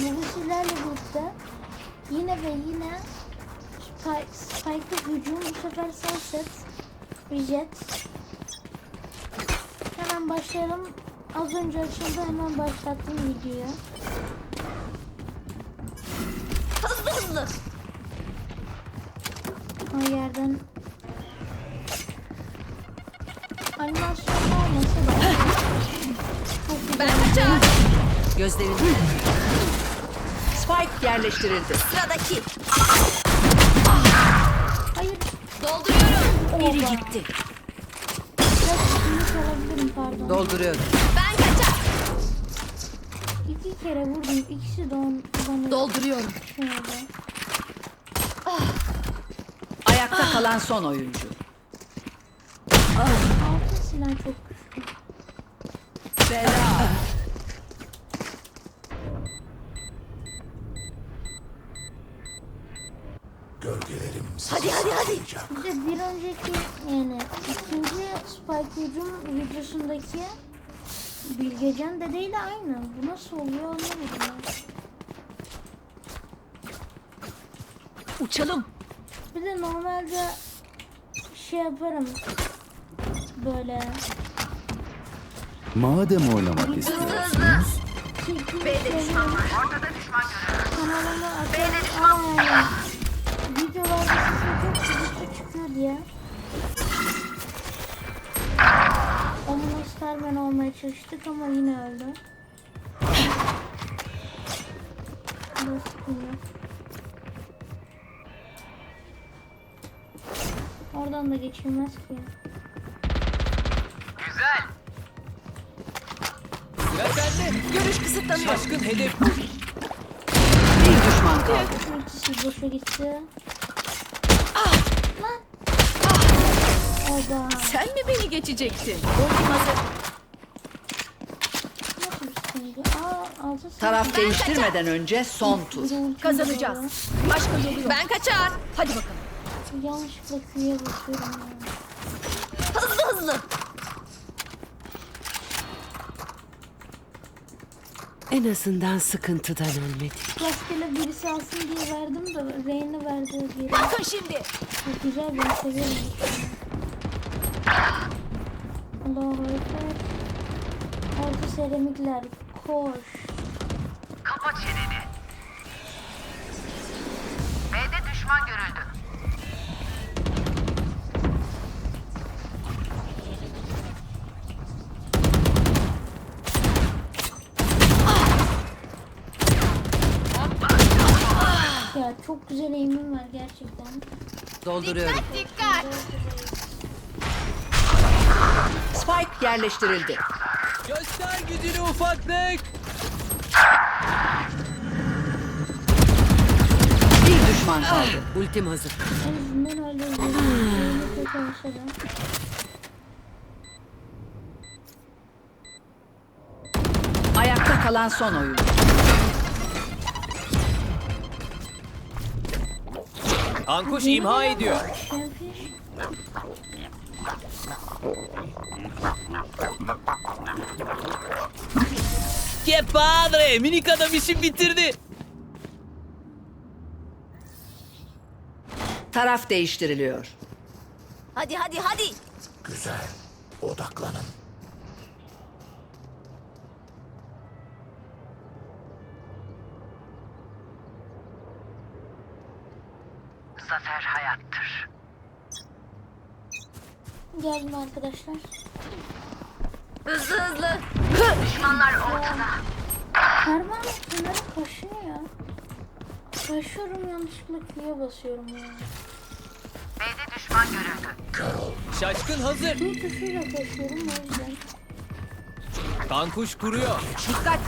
bugün sizlerle birlikte yine ve yine Spike, Spike'lı hücum bu sefer Sunset Jet. Hemen başlayalım. Az önce açıldı hemen başlattım videoyu. Hızlı hızlı. O yerden animasyonlu olmasa da. Ben kaçar. Gözlerini Spike yerleştirildi. Sıradaki. Hayır. Dolduruyorum. Biri gitti. Biraz ümit alabilirim pardon. Dolduruyorum. Ben kaçar. İki kere vurdum. İkisi de on, bana Dolduruyorum. şeyde. Ayakta kalan son oyuncu. Altın silah çok güçlü. Bela. De bir önceki yani ikinci Spike hücum videosundaki Bilgecan dedeyle aynı. Bu nasıl oluyor anlamadım. Uçalım. Bir de normalde şey yaparım böyle Madem oynamak istiyorsunuz, çirkin düşman Kanalıma atarım ama yani videolarda sesim çok çocuklu çıkıyor diye Onunla Starman olmaya çalıştık ama yine öldü. Yok. Oradan da geçilmez ki. Güzel. Sende. Görüş kısıtlanıyor. Şaşkın hedef. Bir düşman kaldı. Ultisi boşa gitti. Oba. Sen mi beni geçecektin? Ultim hazır. Aa, Taraf değiştirmeden önce son tur. Kazanacağız. Başka yolu yok. Ben kaçar. Hadi bakalım. Yanlışlıkla Q'ya basıyorum ya. Hızlı hızlı. En azından sıkıntıdan ölmedik. Rastgele birisi alsın diye verdim de Reyna verdi. Bakın şimdi. Çok güzel ben seviyorum. Allahu Ekber. Altı seramikler. Koş. Kapa çeneni. B'de düşman görüldü. Ya çok güzel eğimim var gerçekten. Dolduruyorum. Dikkat. Spike yerleştirildi. Göster gücünü ufaklık. Bir düşman kaldı. Ultim hazır. En azından. Ayakta kalan son oyuncu. Ankuş imha ediyor. Que padre. Minik adam işi bitirdi. Taraf değiştiriliyor. Hadi hadi hadi. güzel. Odaklanın. Geldim arkadaşlar. Hızlı hızlı. Düşmanlar ortada. Parmağım kenara kaşıyor ya. Kaşıyorum yanlışlıkla Q'ya basıyorum ya. B'de düşman görüldü. Şaşkın hazır. Q tuşuyla kaşıyorum o yüzden. Kankuş kuruyor. Dikkat.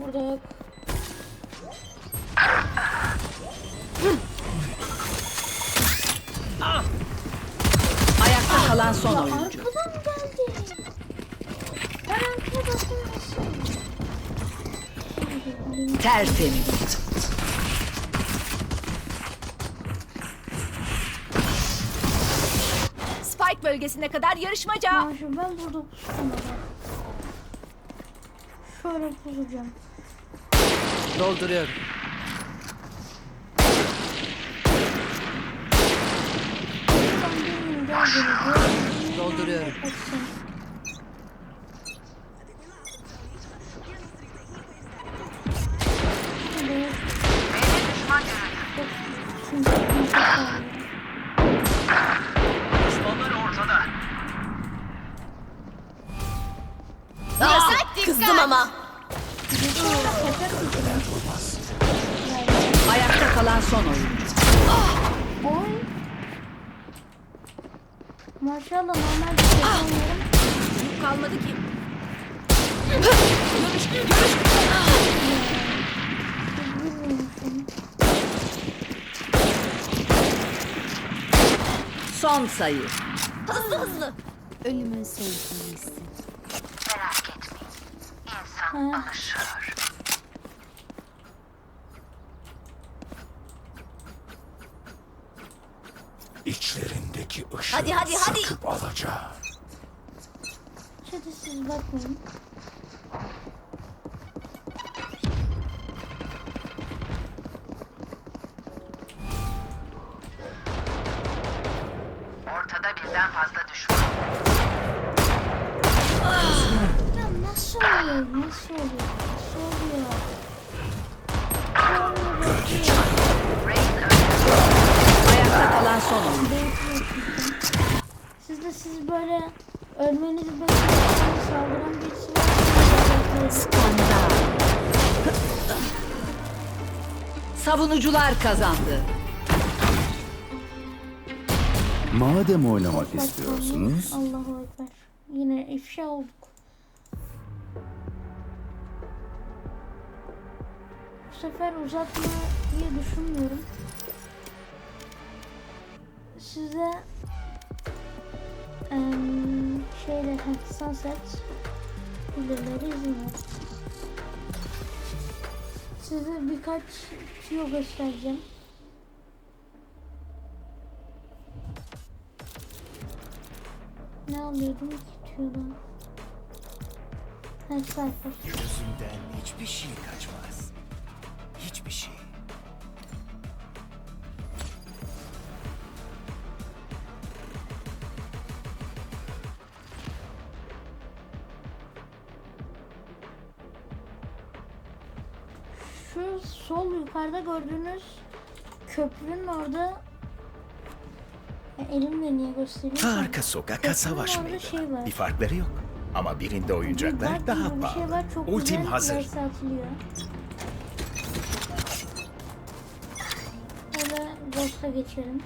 Burada yok. Ayakta kalan son oyuncu. Arkadan. Şey Tertemiz. Spike bölgesine kadar yarışmaca. Ya ben burada pusacağım. Şöyle pusacağım. Dolduruyorum. Dolduruyorum. Son oyuncu. Oy. Maşallah normal bir şey oynuyorum. Kalmadı ki. Bilmiyorum. Son sayı. Hızlı hızlı. Ölümün senfonisi. Ha. İçlerindeki ışığı Hadi, hadi, hadi. söküp alacağım. Hadi siz bakmayın. Ortada birden fazla düşman. Ya nasıl oluyor? Nasıl oluyor? Nasıl oluyor? Nasıl oluyor? Ayakta kalan son oyuncu. De siz böyle ölmenizi bekliyorsanız saldıran birisi var. Skandal. Savunucular kazandı. Madem oynamak istiyorsunuz, Allahu Ekber. Yine ifşa olduk. Bu sefer uzatmayı düşünmüyorum. Size em, şeyle heh, Sunset izin ver. Size birkaç tüyo göstereceğim. Ne alıyordum ki tüyodan? Ha sayfa. Gözünden hiçbir şey kaçmaz. Gördüğünüz köprünün orada Ya elimle niye gösteriyorum? Arka sokaka savaş meydanı. şey var. Bir farkları yok. Ama birinde oyuncaklar Bak daha bir şey pahalı. var, çok Ultim güzel hazır. Öyle Ghost'a geçelim.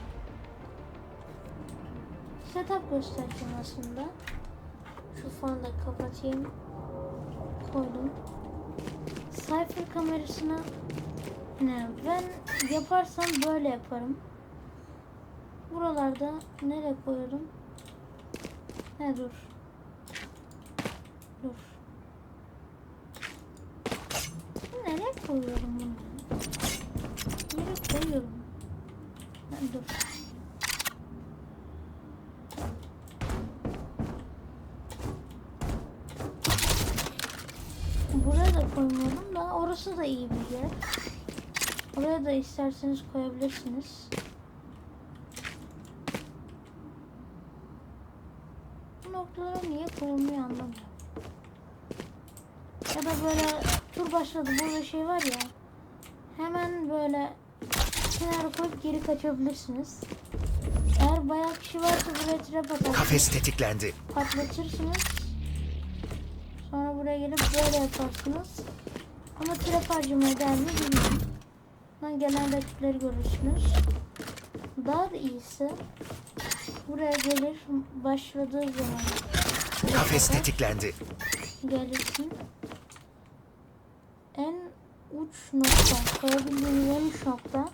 Setup göstereceğim aslında. Şu fanı da kapatayım. Koydum. Cypher kamerasına ben yaparsam böyle yaparım. Buralarda nereye koyuyorum? Ne dur. Dur. Nereye koyuyorum bunu? Nereye koyuyorum? Ha, dur. Buraya da koymuyorum da orası da iyi bir yer. Oraya da isterseniz koyabilirsiniz. Bu noktalara niye koyulmuyor anlamıyorum. Ya da böyle tur başladı burada şey var ya. Hemen böyle kenara koyup geri kaçabilirsiniz. Eğer bayağı kişi varsa buraya trap atarsınız. Kafes tetiklendi. Patlatırsınız. Sonra buraya gelip böyle yaparsınız. Ama trap harcamaya değer mi bilmiyorum. Lan gelen rakipleri görürsünüz. Daha da iyisi. Buraya gelir başladığı zaman. Kafes tetiklendi. gelirsin. En uç nokta, koyabildiğiniz en uç nokta.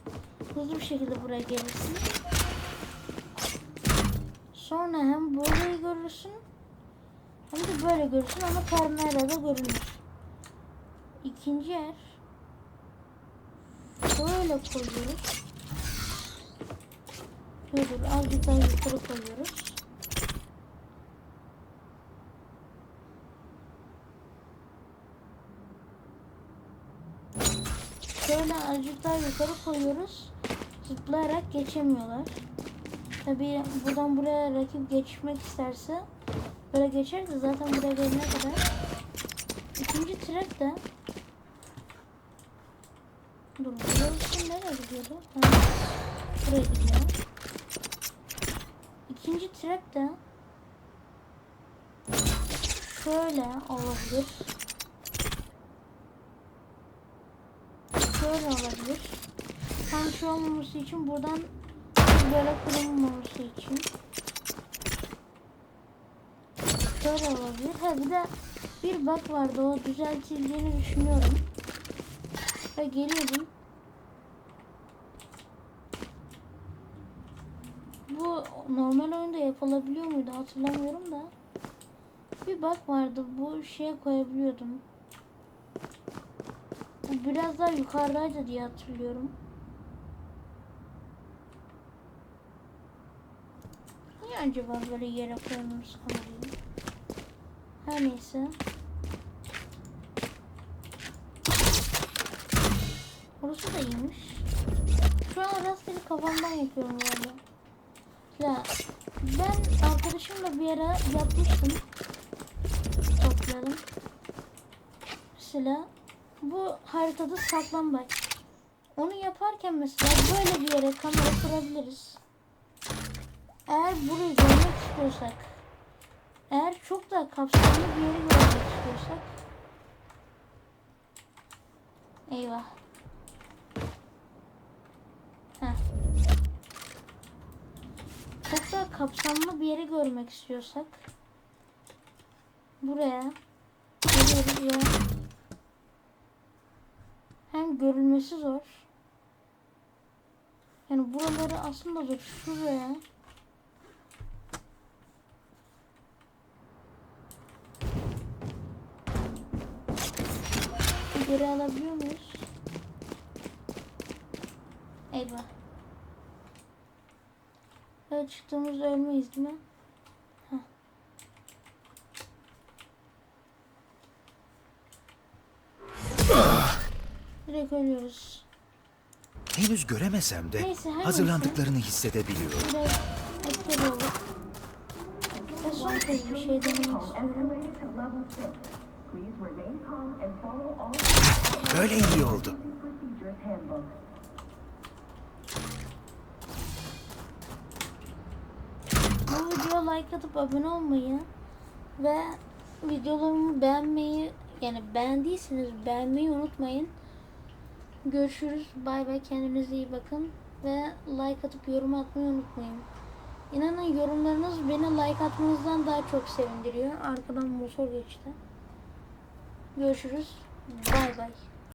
Hızlı bir şekilde buraya gelirsin. Sonra hem burayı görürsün hem de böyle görürsün ama kamerada görünür. İkinci yer şöyle koyuyoruz. Şöyle azıcık daha yukarı koyuyoruz. Şöyle azıcık daha yukarı koyuyoruz. Zıplayarak geçemiyorlar. Tabi buradan buraya rakip geçmek isterse böyle geçer de zaten buraya gelene kadar. İkinci trak da gidiyordu? Ha, buraya gidiyor. İkinci trap de şöyle olabilir. Şöyle olabilir. Tam şu olmaması için buradan böyle kırılmaması için. Şöyle olabilir. Ha bir de bir bug vardı o düzeltildiğini düşünüyorum. Ve geliyordum. Bu normal oyunda yapılabiliyor muydu hatırlamıyorum da. Bir bug vardı bu şeye koyabiliyordum. Bu biraz daha yukarıdaydı diye hatırlıyorum. Niye acaba böyle yere koymuyoruz kamerayı? Her neyse. Orası da iyiymiş. Şu an rastgele kafamdan yapıyorum böyle. Ya ben arkadaşımla bir ara yapmıştım. Toplayalım. Mesela bu haritada saklambaç. Onu yaparken mesela böyle bir yere kamera kurabiliriz. Eğer burayı görmek istiyorsak, eğer çok da kapsamlı bir yeri görmek istiyorsak, eyvah. Heh. Çok daha kapsamlı bir yeri görmek istiyorsak, buraya ya. Hem görülmesi zor. Yani buraları aslında zor. Şuraya. Geri alabiliyor muyuz? Eyvah. Evet çıktığımızda ölmeyiz değil mi? Heh. Direkt ölüyoruz. Henüz göremesem de Neyse, her hazırlandıklarını hissedebiliyorum. Biraz etkili olur. Ve son kez bir şey denemek istiyorum. Böyle iyi oldu. Bu videoya like atıp abone olmayı ve videolarımı beğenmeyi yani beğendiyseniz beğenmeyi unutmayın. Görüşürüz. Bay bay. Kendinize iyi bakın. Ve like atıp yorum atmayı unutmayın. İnanın yorumlarınız beni like atmanızdan daha çok sevindiriyor. Arkadan motor geçti. Görüşürüz. Bay bay.